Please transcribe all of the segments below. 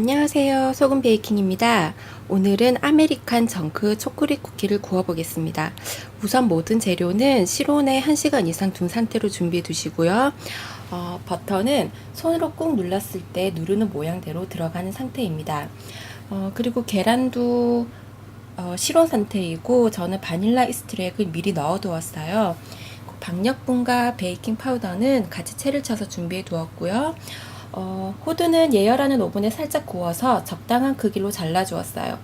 안녕하세요. 소금 베이킹입니다. 오늘은 아메리칸 정크 초콜릿 쿠키를 구워 보겠습니다. 우선 모든 재료는 실온에 1시간 이상 둔 상태로 준비해 두시고요. 어, 버터는 손으로 꾹 눌렀을 때 누르는 모양대로 들어가는 상태입니다. 어, 그리고 계란도 어, 실온 상태이고 저는 바닐라 이스트랙을 미리 넣어 두었어요. 박력분과 베이킹 파우더는 같이 채를 쳐서 준비해 두었고요. 어, 호두는 예열하는 오븐에 살짝 구워서 적당한 크기로 잘라주었어요.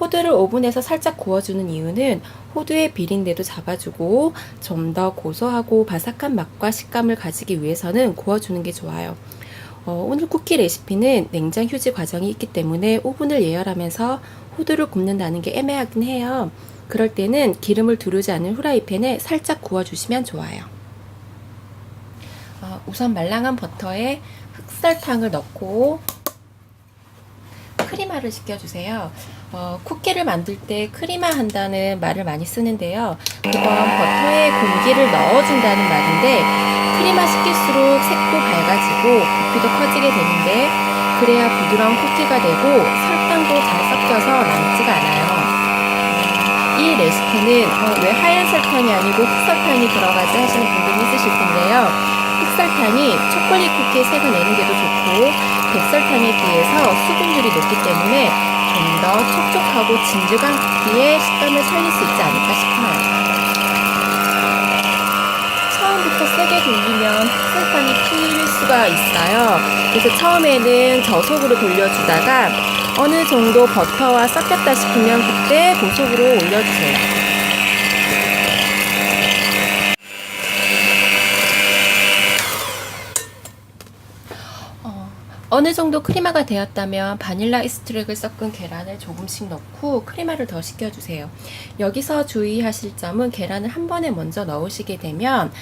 호두를 오븐에서 살짝 구워주는 이유는 호두의 비린내도 잡아주고 좀 더 고소하고 바삭한 맛과 식감을 가지기 위해서는 구워주는 게 좋아요. 어, 오늘 쿠키 레시피는 냉장 휴지 과정이 있기 때문에 오븐을 예열하면서 호두를 굽는다는 게 애매하긴 해요. 그럴 때는 기름을 두르지 않은 후라이팬에 살짝 구워주시면 좋아요. 어, 우선 말랑한 버터에 흑설탕을 넣고 크리마를 시켜주세요. 어, 쿠키를 만들 때 크리마 한다는 말을 많이 쓰는데요. 그건 버터에 공기를 넣어준다는 말인데 크리마 시킬수록 색도 밝아지고 부피도 커지게 되는데 그래야 부드러운 쿠키가 되고 설탕도 잘 섞여서 남지가 않아요. 이 레시피는 어, 왜 하얀 설탕이 아니고 흑설탕이 들어가지 하시는 분들이 있으실 텐데요. 흑설탕이 초콜릿 쿠키의 색을 내는 데도 좋고 백설탕에 비해서 수분율이 높기 때문에 좀 더 촉촉하고 진득한 쿠키의 식감을 살릴 수 있지 않을까 싶어요. 처음부터 세게 돌리면 흑설탕이 튈 수가 있어요. 그래서 처음에는 저속으로 돌려주다가 어느 정도 버터와 섞였다 싶으면 그때 고속으로 올려주세요. 어, 어느 정도 크리마가 되었다면 바닐라 이스트랙을 섞은 계란을 조금씩 넣고 크리마를 더 식혀주세요. 여기서 주의하실 점은 계란을 한 번에 먼저 넣으시게 되면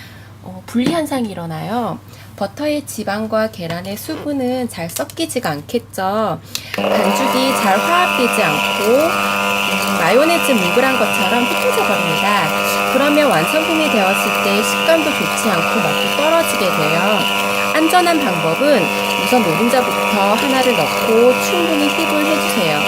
어, 분리 현상이 일어나요. 버터의 지방과 계란의 수분은 잘 섞이지가 않겠죠. 반죽이 잘 화합되지 않고 음, 마요네즈 뭉글한 것처럼 흩어져 버립니다. 그러면 완성품이 되었을 때 식감도 좋지 않고 맛도 떨어지게 돼요. 안전한 방법은 우선 노른자부터 하나를 넣고 충분히 휘을 해주세요.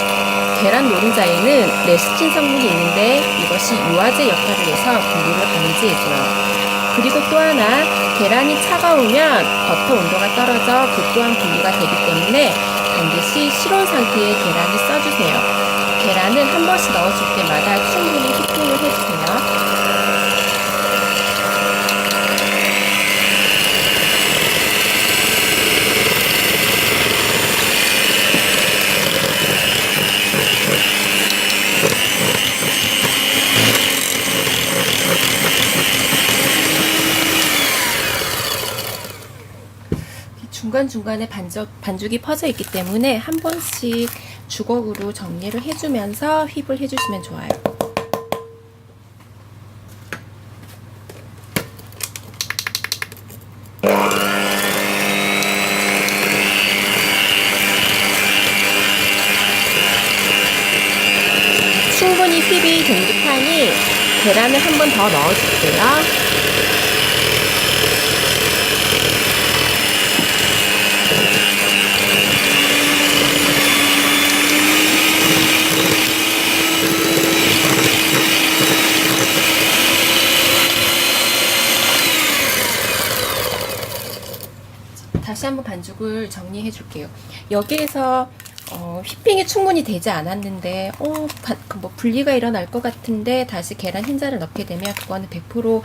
계란 노른자에는 레시틴 성분이 있는데 이것이 유화제 역할을 해서 분리를 방지해줘요. 그리고 또 하나 계란이 차가우면 버터 온도가 떨어져 그 또한 분리가 되기 때문에 반드시 실온 상태의 계란을 써주세요. 계란은 한 번씩 넣어줄 때마다 충분히 휘핑을 해주세요. 중간중간에 반죽, 반죽이 퍼져 있기 때문에 한 번씩 주걱으로 정리를 해주면서 휘을 해주시면 좋아요. 충분히 휘이 된 듯하니 계란을 한 번 더 넣어줄게요. 다시 한번 반죽을 정리해 줄게요. 여기에서 어, 휘핑이 충분히 되지 않았는데 어, 바, 그뭐 분리가 일어날 것 같은데 다시 계란 흰자를 넣게 되면 그거는 100%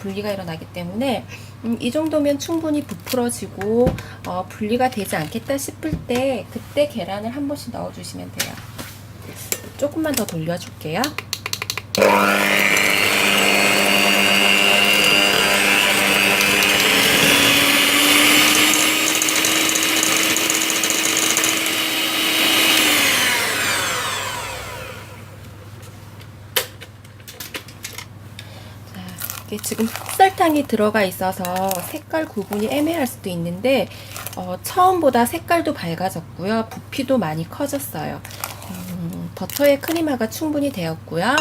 분리가 일어나기 때문에 음, 이 정도면 충분히 부풀어지고 어, 분리가 되지 않겠다 싶을 때 그때 계란을 한 번씩 넣어주시면 돼요. 조금만 더 돌려줄게요. 지금 흑설탕이 들어가 있어서 색깔 구분이 애매할 수도 있는데 어, 처음보다 색깔도 밝아졌고요. 부피도 많이 커졌어요. 음, 버터의 크리마가 충분히 되었고요.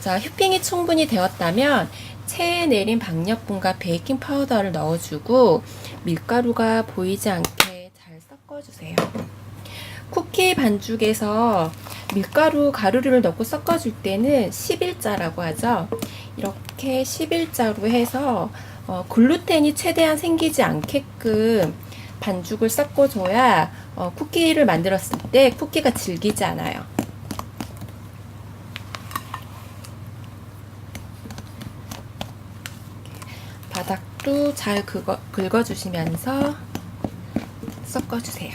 자, 휘핑이 충분히 되었다면 체에 내린 박력분과 베이킹 파우더를 넣어주고 밀가루가 보이지 않게 잘 섞어주세요. 쿠키 반죽에서 밀가루 가루를 넣고 섞어줄 때는 11자라고 하죠. 이렇게 11자로 해서 어, 글루텐이 최대한 생기지 않게끔 반죽을 섞어줘야 어, 쿠키를 만들었을 때 쿠키가 질기지 않아요. 바닥도 잘 긁어, 긁어주시면서 섞어주세요.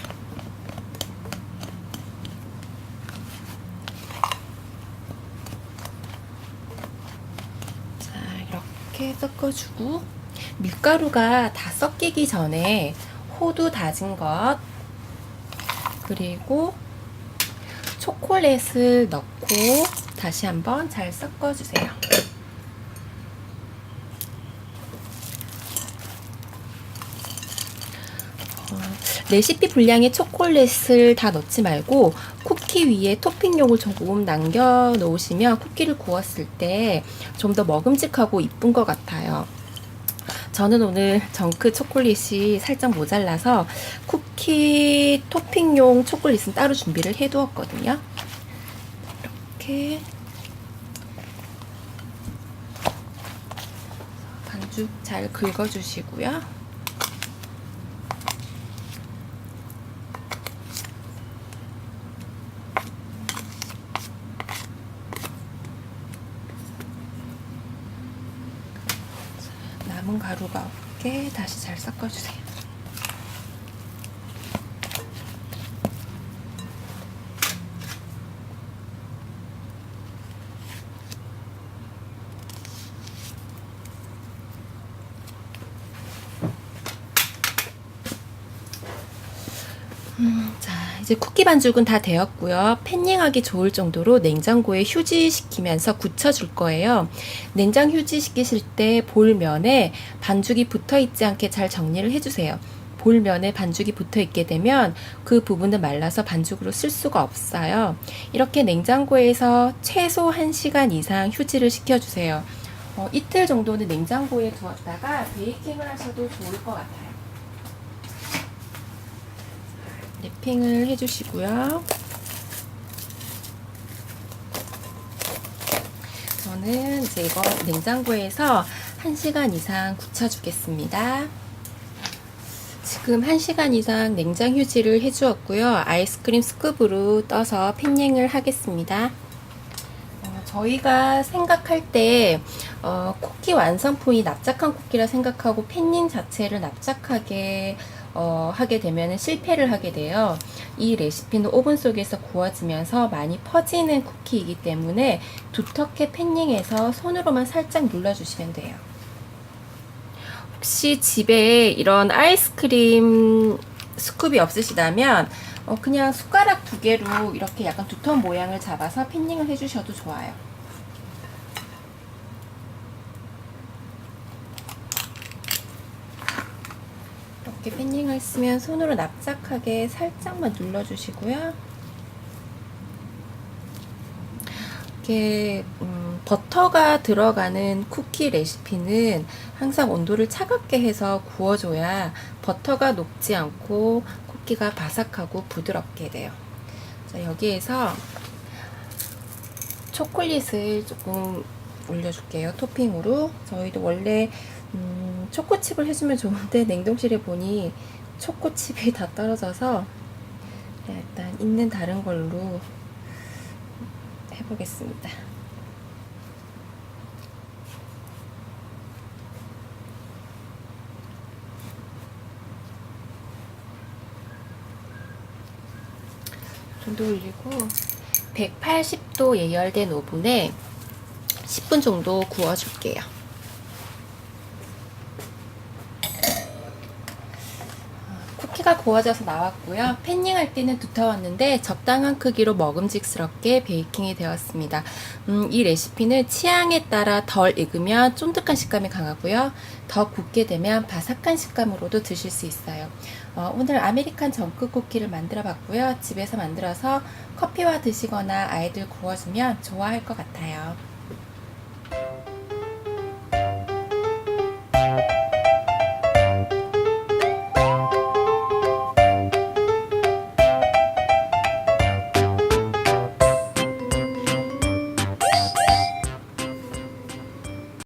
자, 이렇게 섞어주고 밀가루가 다 섞이기 전에 호두 다진 것 그리고 초콜릿을 넣고 다시 한번 잘 섞어주세요. 어, 레시피 분량의 초콜릿을 다 넣지 말고 쿠키 위에 토핑용을 조금 남겨 놓으시면 쿠키를 구웠을 때 좀 더 먹음직하고 이쁜 것 같아요. 저는 오늘 정크 초콜릿이 살짝 모자라서 쿠키 토핑용 초콜릿은 따로 준비를 해 두었거든요. 이렇게 반죽 잘 긁어 주시고요. 남은 가루가 없게 다시 잘 섞어주세요. 음, 자, 이제 쿠키 반죽은 다 되었고요. 팬닝하기 좋을 정도로 냉장고에 휴지시키면서 굳혀줄 거예요. 냉장 휴지시키실 때 볼면에 반죽이 붙어 있지 않게 잘 정리를 해주세요. 볼면에 반죽이 붙어 있게 되면 그 부분은 말라서 반죽으로 쓸 수가 없어요. 이렇게 냉장고에서 최소 1시간 이상 휴지를 시켜주세요. 어, 이틀 정도는 냉장고에 두었다가 베이킹을 하셔도 좋을 것 같아요. 랩핑을 해주시고요. 저는 이제 이거 냉장고에서 1시간 이상 굳혀주겠습니다. 지금 1시간 이상 냉장 휴지를 해주었고요. 아이스크림 스쿱으로 떠서 팬닝을 하겠습니다. 어, 저희가 생각할 때 어, 쿠키 완성품이 납작한 쿠키라 생각하고 팬닝 자체를 납작하게 어, 하게 되면 실패를 하게 돼요. 이 레시피는 오븐 속에서 구워지면서 많이 퍼지는 쿠키이기 때문에 두텁게 팬닝해서 손으로만 살짝 눌러주시면 돼요. 혹시 집에 이런 아이스크림 스쿱이 없으시다면 어, 그냥 숟가락 두 개로 이렇게 약간 두터운 모양을 잡아서 팬닝을 해주셔도 좋아요. 이렇게 팬닝을 쓰면 손으로 납작하게 살짝만 눌러주시고요. 이렇게 음, 버터가 들어가는 쿠키 레시피는 항상 온도를 차갑게 해서 구워줘야 버터가 녹지 않고 쿠키가 바삭하고 부드럽게 돼요. 자, 여기에서 초콜릿을 조금 올려줄게요. 토핑으로. 저희도 원래 음, 초코칩을 해주면 좋은데 냉동실에 보니 초코칩이 다 떨어져서 네, 일단 있는 다른 걸로 해보겠습니다. 정도 올리고 180도 예열된 오븐에 10분 정도 구워줄게요. 쿠키가 구워져서 나왔고요. 팬닝할 때는 두터웠는데 적당한 크기로 먹음직스럽게 베이킹이 되었습니다. 음, 이 레시피는 취향에 따라 덜 익으면 쫀득한 식감이 강하고요. 더 굽게 되면 바삭한 식감으로도 드실 수 있어요. 어, 오늘 아메리칸 정크 쿠키를 만들어 봤고요. 집에서 만들어서 커피와 드시거나 아이들 구워주면 좋아할 것 같아요.